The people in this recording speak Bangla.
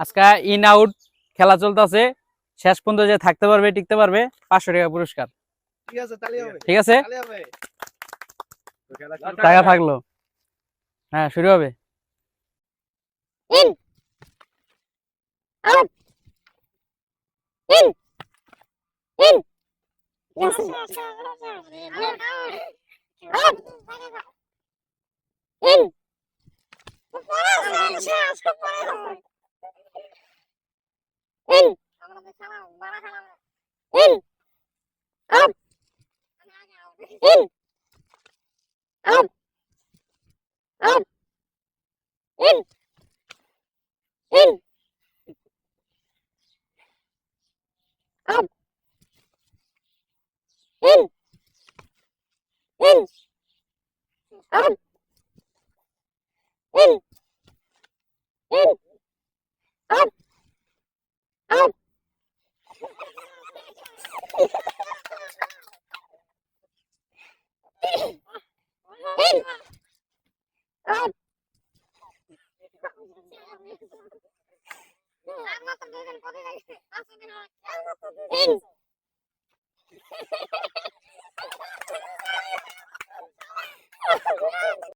আজকে ইন আউট খেলা চলতেছে শেষ পর্যন্ত যে থাকতে পারবে টিকতে পারবে পাঁচশো টাকা পুরস্কার ঠিক আছে টাকা থাকল হ্যাঁ শুরু হবে in in. Up. In. Up. Up. In. In. Up. In. In. Up. I'm not the vegan, but I'm not the vegan.